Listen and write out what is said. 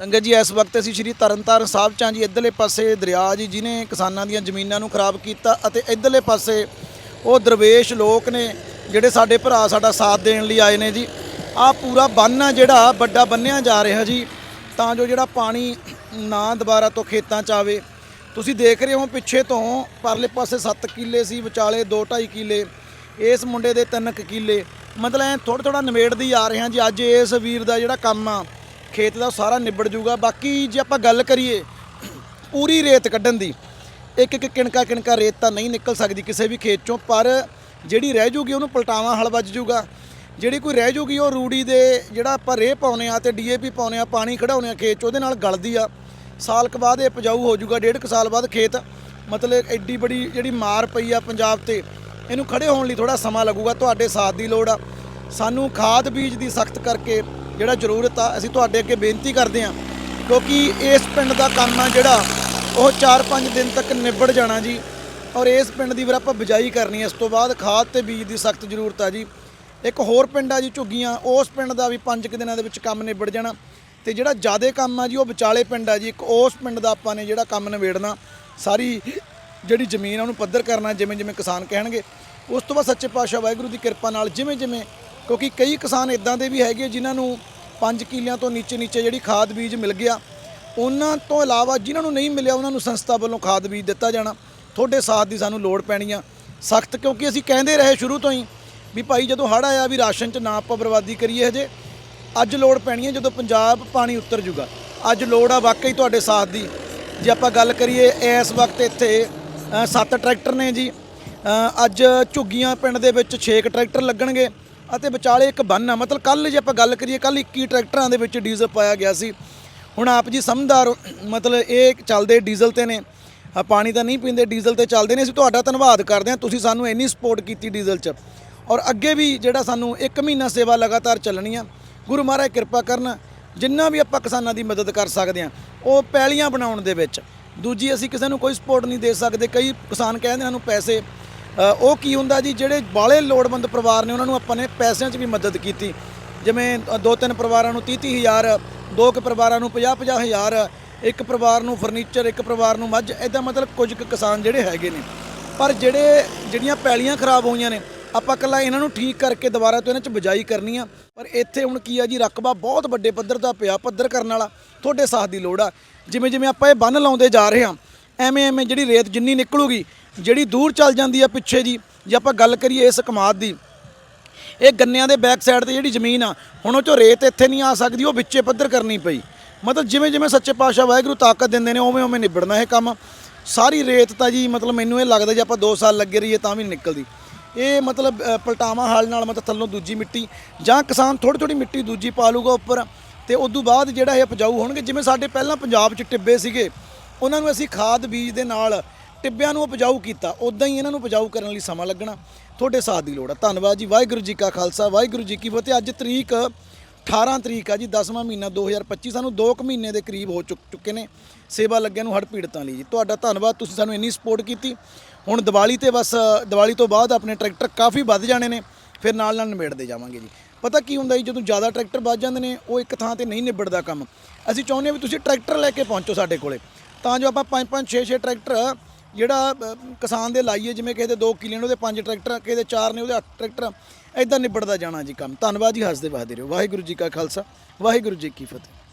ਸੰਗਤ ਜੀ, ਇਸ ਵਕਤ ਅਸੀਂ ਸ਼੍ਰੀ ਤਰਨਤਾਰਨ ਸਾਹਿਬ ਚ ਜੀ, ਇਧਰਲੇ ਪਾਸੇ ਦਰਿਆ ਜੀ, ਜਿਨੇ ਕਿਸਾਨਾਂ ਦੀਆਂ ਜ਼ਮੀਨਾਂ ਨੂੰ ਖਰਾਬ ਕੀਤਾ ਅਤੇ ਇਧਰਲੇ ਪਾਸੇ ਉਹ ਦਰਵੇਸ਼ ਲੋਕ ਨੇ ਜਿਹੜੇ ਸਾਡੇ ਭਰਾ, ਸਾਡਾ ਸਾਥ ਦੇਣ ਲਈ ਆਏ ਨੇ ਜੀ। ਆ ਪੂਰਾ ਬੰਨ ਆ ਜਿਹੜਾ, ਵੱਡਾ ਬੰਨਿਆ ਜਾ ਰਿਹਾ ਜੀ। ਤਾਂ ਜੋ ਜਿਹੜਾ ਪਾਣੀ ਨਾ ਦੁਬਾਰਾ ਤੋਂ ਖੇਤਾਂ ਚ ਆਵੇ। ਤੁਸੀਂ ਦੇਖ ਰਹੇ ਹੋ ਪਿੱਛੇ ਤੋਂ, ਪਰਲੇ ਪਾਸੇ 7 ਕਿੱਲੇ ਸੀ, ਵਿਚਾਲੇ 2.5 ਕਿੱਲੇ। ਇਸ ਮੁੰਡੇ ਦੇ 3 ਕਿੱਲੇ। ਮਤਲਬ ਐ ਥੋੜਾ ਥੋੜਾ ਨਿਬੇੜਦੀ ਆ ਰਹੇ ਹਾਂ ਜੀ। ਅੱਜ ਇਸ ਵੀਰ ਦਾ ਜਿਹੜਾ ਕੰਮ ਆ ਖੇਤ ਦਾ ਉਹ ਸਾਰਾ ਨਿਬੜ ਜੂਗਾ। ਬਾਕੀ ਜੇ ਆਪਾਂ ਗੱਲ ਕਰੀਏ ਪੂਰੀ ਰੇਤ ਕੱਢਣ ਦੀ, ਇੱਕ ਇੱਕ ਕਿਣਕਾ ਕਿਣਕਾ ਰੇਤ ਤਾਂ ਨਹੀਂ ਨਿਕਲ ਸਕਦੀ ਕਿਸੇ ਵੀ ਖੇਤ ਚੋਂ, ਪਰ ਜਿਹੜੀ ਰਹਿ ਜੂਗੀ ਉਹਨੂੰ ਪਲਟਾਵਾਂ ਹਲ ਵੱਜ ਜੂਗਾ। ਜਿਹੜੀ ਕੋਈ ਰਹਿ ਜੂਗੀ ਉਹ ਰੂੜੀ ਦੇ ਜਿਹੜਾ ਆਪਾਂ ਰੇਹ ਪਾਉਨੇ ਆ ਤੇ ਡੀਏਪੀ ਪਾਉਨੇ ਆ, ਪਾਣੀ ਖੜਾਉਨੇ ਆ ਖੇਤ 'ਚ, ਉਹਦੇ ਨਾਲ ਗਲਦੀ ਆ। ਸਾਲ ਕੁ ਬਾਅਦ ਇਹ ਉਪਜਾਊ ਹੋ ਜੂਗਾ, ਡੇਢ ਕੁ ਸਾਲ ਬਾਅਦ ਖੇਤ ਮਤਲਬ ਐਡੀ ਬੜੀ ਜਿਹੜੀ ਮਾਰ ਪਈ ਆ ਪੰਜਾਬ ਤੇ, ਇਹਨੂੰ ਖੜੇ ਹੋਣ ਲਈ ਥੋੜਾ ਸਮਾਂ ਲੱਗੂਗਾ, ਤੁਹਾਡੇ ਸਾਥ ਦੀ ਲੋੜ ਆ। ਸਾਨੂੰ ਖਾਦ ਬੀਜ ਦੀ ਸਖਤ ਕਰਕੇ ਜਿਹੜਾ ਜ਼ਰੂਰਤ ਆ, ਅਸੀਂ ਤੁਹਾਡੇ ਅੱਗੇ ਬੇਨਤੀ ਕਰਦੇ ਆ ਕਿਉਂਕਿ ਇਸ ਪਿੰਡ ਦਾ ਕੰਮ ਆ ਜਿਹੜਾ, ਉਹ 4-5 ਦਿਨ ਤੱਕ ਨਿਬੜ ਜਾਣਾ ਜੀ। ਔਰ ਇਸ ਪਿੰਡ ਦੀ ਫਿਰ ਆਪਾਂ ਬਿਜਾਈ ਕਰਨੀ ਹੈ ਇਸ ਤੋਂ ਬਾਅਦ ਖਾਦ ਤੇ ਬੀਜ ਦੀ ਸਖਤ ਜ਼ਰੂਰਤ ਆ ਜੀ। ਇੱਕ ਹੋਰ ਪਿੰਡ ਆ ਜੀ ਝੁੱਗੀਆਂ, ਉਸ ਪਿੰਡ ਦਾ ਵੀ 5 ਕੁ ਦਿਨਾਂ ਦੇ ਵਿੱਚ ਕੰਮ ਨਿਬੜ ਜਾਣਾ। ਤੇ ਜਿਹੜਾ ਜ਼ਿਆਦਾ ਕੰਮ ਆ ਜੀ, ਉਹ ਵਿਚਾਲੇ ਪਿੰਡ ਆ ਜੀ। ਇੱਕ ਉਸ ਪਿੰਡ ਦਾ ਆਪਾਂ ਨੇ ਜਿਹੜਾ ਕੰਮ ਨਿਬੇੜਨਾ, ਸਾਰੀ ਜਿਹੜੀ ਜ਼ਮੀਨ ਆ, ਉਹਨੂੰ ਪੱਧਰ ਕਰਨਾ, ਜਿਵੇਂ ਜਿਵੇਂ ਕਿਸਾਨ ਕਹਿਣਗੇ। ਉਸ ਤੋਂ ਬਾਅਦ ਸੱਚੇ ਪਾਤਸ਼ਾਹ ਵਾਹਿਗੁਰੂ ਦੀ ਕਿਰਪਾ ਨਾਲ ਜਿਵੇਂ ਜਿਵੇਂ, ਕਿਉਂਕਿ ਕਈ ਕਿਸਾਨ ਇਦਾਂ ਦੇ ਵੀ ਹੈਗੇ ਜਿਨ੍ਹਾਂ ਨੂੰ 5 ਕਿੱਲਿਆਂ ਤੋਂ ਨੀਚੇ ਨੀਚੇ ਜਿਹੜੀ ਖਾਦ ਬੀਜ ਮਿਲ ਗਿਆ, ਉਹਨਾਂ ਤੋਂ ਇਲਾਵਾ ਜਿਨ੍ਹਾਂ ਨੂੰ ਨਹੀਂ ਮਿਲਿਆ, ਉਹਨਾਂ ਨੂੰ ਸੰਸਥਾ ਵੱਲੋਂ ਖਾਦ ਬੀਜ ਦਿੱਤਾ ਜਾਣਾ। ਤੁਹਾਡੇ ਸਾਥ ਦੀ ਸਾਨੂੰ ਲੋੜ ਪੈਣੀ ਆ। ਸਖਤ, ਕਿਉਂਕਿ ਅਸੀਂ ਕਹਿੰਦੇ ਰਹੇ ਸ਼ੁਰੂ ਤੋਂ ਹੀ ਵੀ ਭਾਈ ਜਦੋਂ ਹੜ੍ਹ ਆਇਆ ਵੀ ਰਾਸ਼ਨ 'ਚ ਨਾ ਆਪਾਂ ਬਰਬਾਦੀ ਕਰੀਏ ਹਜੇ, ਅੱਜ ਲੋੜ ਪੈਣੀ ਹੈ ਜਦੋਂ ਪੰਜਾਬ ਪਾਣੀ ਉਤਰ ਜੂਗਾ। ਅੱਜ ਲੋੜ ਆ ਵਾਕਈ ਤੁਹਾਡੇ ਸਾਥ ਦੀ। ਜੇ ਆਪਾਂ ਗੱਲ ਕਰੀਏ ਇਸ ਵਕਤ ਇੱਥੇ ਸੱਤ ਟਰੈਕਟਰ ਨੇ ਜੀ। ਅੱਜ ਝੁੱਗੀਆਂ ਪਿੰਡ ਦੇ ਵਿੱਚ 6 ਟਰੈਕਟਰ ਲੱਗਣਗੇ। ਅਤੇ ਵਿਚਾਲੇ ਇੱਕ ਬੰਨ ਆ। ਮਤਲਬ ਕੱਲ ਜੇ ਆਪਾਂ ਗੱਲ ਕਰੀਏ ਕੱਲ 21 ਟਰੈਕਟਰਾਂ ਦੇ ਵਿੱਚ ਡੀਜ਼ਲ ਪਾਇਆ ਗਿਆ ਸੀ। ਹੁਣ ਆਪ ਜੀ ਸਮਝਦਾਰ, ਮਤਲਬ ਇਹ ਚੱਲਦੇ ਡੀਜ਼ਲ ਤੇ ਨੇ। ਪਾਣੀ ਤਾਂ ਨਹੀਂ ਪੀਂਦੇ, ਡੀਜ਼ਲ ਤੇ ਚੱਲਦੇ ਨੇ। ਅਸੀਂ ਤੁਹਾਡਾ ਧੰਨਵਾਦ ਕਰਦੇ ਹਾਂ। ਤੁਸੀਂ ਸਾਨੂੰ ਇੰਨੀ ਸਪੋਰਟ ਕੀਤੀ ਡੀਜ਼ਲ 'ਚ। ਔਰ ਅੱਗੇ ਵੀ ਜਿਹੜਾ ਸਾਨੂੰ 1 ਮਹੀਨਾ ਸੇਵਾ ਲਗਾਤਾਰ ਚੱਲਣੀ ਆ, ਗੁਰੂ ਮਹਾਰਾਜ ਕਿਰਪਾ ਕਰਨ, ਜਿੰਨਾ ਵੀ ਆਪਾਂ ਕਿਸਾਨਾਂ ਦੀ ਮਦਦ ਕਰ ਸਕਦੇ ਆ ਉਹ ਪੈਲੀਆਂ ਬਣਾਉਣ ਦੇ ਵਿੱਚ। ਦੂਜੀ, ਅਸੀਂ ਕਿਸੇ ਨੂੰ ਕੋਈ ਸਪੋਰਟ ਨਹੀਂ ਦੇ ਸਕਦੇ। ਕਈ ਕਿਸਾਨ ਕਹਿੰਦੇ ਸਾਨੂੰ ਪੈਸੇ ਉਹ ਕੀ ਹੁੰਦਾ ਜੀ, ਜਿਹੜੇ ਬਾਲੇ ਲੋੜਵੰਦ ਪਰਿਵਾਰ ਨੇ, ਉਹਨਾਂ ਨੂੰ ਆਪਾਂ ਨੇ ਪੈਸਿਆਂ 'ਚ ਵੀ ਮਦਦ ਕੀਤੀ। ਜਿਵੇਂ ਦੋ ਤਿੰਨ ਪਰਿਵਾਰਾਂ ਨੂੰ 30 ਤੀਹ ਹਜ਼ਾਰ, ਦੋ ਕੁ ਪਰਿਵਾਰਾਂ ਨੂੰ 50 50 ਹਜ਼ਾਰ, ਇੱਕ ਪਰਿਵਾਰ ਨੂੰ ਫਰਨੀਚਰ, ਇੱਕ ਪਰਿਵਾਰ ਨੂੰ ਮੱਝ ਇਦਾਂ ਮਤਲਬ ਕੁਝ ਕੁ ਕਿਸਾਨ ਜਿਹੜੇ ਹੈਗੇ ਨੇ। ਪਰ ਜਿਹੜੇ, ਜਿਹੜੀਆਂ ਪੈਲੀਆਂ ਖਰਾਬ ਹੋਈਆਂ ਨੇ, ਆਪਾਂ ਇਕੱਲਾ ਇਹਨਾਂ ਨੂੰ ਠੀਕ ਕਰਕੇ ਦੁਬਾਰਾ ਤੋਂ ਇਹਨਾਂ 'ਚ ਬਿਜਾਈ ਕਰਨੀ ਆ। ਪਰ ਇੱਥੇ ਹੁਣ ਕੀ ਆ ਜੀ, ਰਕਬਾ ਬਹੁਤ ਵੱਡੇ ਪੱਧਰ ਦਾ ਪਿਆ, ਪੱਧਰ ਕਰਨ ਵਾਲਾ, ਤੁਹਾਡੇ ਸਾਥ ਦੀ ਲੋੜ ਆ। ਜਿਵੇਂ ਜਿਵੇਂ ਆਪਾਂ ਇਹ ਬੰਨ ਲਾਉਂਦੇ ਜਾ ਰਹੇ ਹਾਂ ਐਵੇਂ ਐਵੇਂ ਜਿਹੜੀ ਰੇਤ ਜਿੰਨੀ ਨਿਕਲੂਗੀ ਜਿਹੜੀ ਦੂਰ ਚੱਲ ਜਾਂਦੀ ਆ ਪਿੱਛੇ ਜੀ ਜੇ ਆਪਾਂ ਗੱਲ ਕਰੀਏ ਇਸ ਕਮਾਦ ਦੀ ਇਹ ਗੰਨਿਆਂ ਦੇ ਬੈਕ ਸਾਈਡ ਤੇ ਜਿਹੜੀ ਜ਼ਮੀਨ ਆ ਹੁਣ ਉਹ ਚੋਂ ਰੇਤ ਇੱਥੇ ਨਹੀਂ ਆ ਸਕਦੀ ਉਹ ਵਿੱਚੇ ਪੱਧਰ ਕਰਨੀ ਪਈ। ਮਤਲਬ ਜਿਵੇਂ ਜਿਵੇਂ ਸੱਚੇ ਪਾਤਸ਼ਾਹ ਵਾਹਿਗੁਰੂ ਤਾਕਤ ਦਿੰਦੇ ਨੇ ਉਵੇਂ ਉਵੇਂ ਨਿਬੜਨਾ ਇਹ ਕੰਮ। ਸਾਰੀ ਰੇਤ ਤਾਂ ਜੀ ਮਤਲਬ ਮੈਨੂੰ ਇਹ ਲੱਗਦਾ ਜੇ ਆਪਾਂ 2 ਸਾਲ ਲੱਗੇ ਰਹੀਏ ਤਾਂ ਵੀ ਨਹੀਂ ਨਿਕਲਦੀ। ਇਹ ਮਤਲਬ ਅ, ਪਲਟਾਵਾਂ ਹਾਲ ਨਾਲ ਮਤਲਬ ਥੱਲੋਂ ਦੂਜੀ ਮਿੱਟੀ ਜਾਂ ਕਿਸਾਨ ਥੋੜੀ ਥੋੜੀ ਮਿੱਟੀ ਦੂਜੀ ਪਾ ਲੂਗਾ ਉੱਪਰ ਤੇ ਤੋਂ ਬਾਅਦ ਜਿਹੜਾ ਇਹ ਉਪਜਾਊ ਹੋਣਗੇ ਜਿਵੇਂ ਸਾਡੇ ਪਹਿਲਾਂ ਪੰਜਾਬ 'ਚ ਟਿੱਬੇ ਸੀਗੇ ਉਹਨਾਂ ਨੂੰ ਅਸੀਂ ਖਾਦ ਬੀਜ ਦੇ ਨਾਲ ਟਿੱਬਿਆਂ ਨੂੰ ਉਪਜਾਊ ਕੀਤਾ ਉਦਾਂ ਹੀ ਇਹਨਾਂ ਨੂੰ ਉਪਜਾਊ ਕਰਨ ਲਈ ਸਮਾਂ ਲੱਗਣਾ, ਤੁਹਾਡੇ ਸਾਥ ਦੀ ਲੋੜ ਆ। ਧੰਨਵਾਦ ਜੀ, ਵਾਹਿਗੁਰੂ ਜੀ ਕਾ ਖਾਲਸਾ, ਵਾਹਿਗੁਰੂ ਜੀ ਕੀ ਫਤਿਹ। ਅੱਜ ਤਰੀਕ 18 ਤਰੀਕ ਆ ਜੀ 10ਵਾਂ ਮਹੀਨਾ 2025 ਸਾਨੂੰ 2 ਕੁ ਮਹੀਨੇ ਦੇ ਕਰੀਬ ਹੋ ਚੁੱਕ, ਚੁੱਕੇ ਨੇ ਸੇਵਾ ਲੱਗਿਆਂ ਨੂੰ ਹੜ ਪੀੜਤਾਂ ਲਈ ਜੀ। ਤੁਹਾਡਾ ਧੰਨਵਾਦ, ਤੁਸੀਂ ਸਾਨੂੰ ਇੰਨੀ ਸਪੋਰਟ ਕੀਤੀ। ਹੁਣ ਦੀਵਾਲੀ ਤੇ ਬਸ, ਦੀਵਾਲੀ ਤੋਂ ਬਾਅਦ ਆਪਣੇ ਟਰੈਕਟਰ ਕਾਫੀ ਵੱਧ ਜਾਣੇ ਨੇ, ਫਿਰ ਨਾਲ ਨਾਲ ਨਿਬੇੜਦੇ ਜਾਵਾਂਗੇ ਜੀ। ਪਤਾ ਕੀ ਹੁੰਦਾ ਜੀ, ਜਦੋਂ ਜ਼ਿਆਦਾ ਟਰੈਕਟਰ ਵੱਧ ਜਾਂਦੇ ਨੇ, ਉਹ ਇੱਕ ਥਾਂ ਤੇ ਨਹੀਂ ਨਿਬੜਦਾ ਕੰਮ। ਅਸੀਂ ਚਾਹੁੰਦੇ ਹਾਂ ਵੀ ਤੁਸੀਂ ਟਰੈਕਟਰ ਲੈ ਕੇ ਪਹੁੰਚੋ ਸਾਡੇ ਕੋਲੇ। ਤਾਂ ਜੋ ਆਪਾਂ 5 5 6 6 ਟਰੈਕਟਰ ਜਿਹੜਾ ਕਿਸਾਨ ਦੇ ਲਾਈਏ, ਜਿਵੇਂ ਕਿਸੇ ਦੇ 2 ਕਿੱਲੇ ਨੇ, ਉਹਦੇ 5 ਟਰੈਕਟਰ, ਕਿਸੇ ਦੇ 4 ਨੇ, ਉਹਦੇ 8 ਟਰੈਕਟਰ ਐਦਾਂ ਨਿਬੜਦਾ ਜਾਣਾ ਜੀ ਕੰਮ। ਧੰਨਵਾਦ ਜੀ, ਹੱਸਦੇ ਵਸਦੇ ਰਹੋ। ਵਾਹਿਗੁਰੂ ਜੀ ਕਾ ਖਾਲਸਾ, ਵਾਹਿਗੁਰੂ ਜੀ ਕੀ ਫਤਿਹ।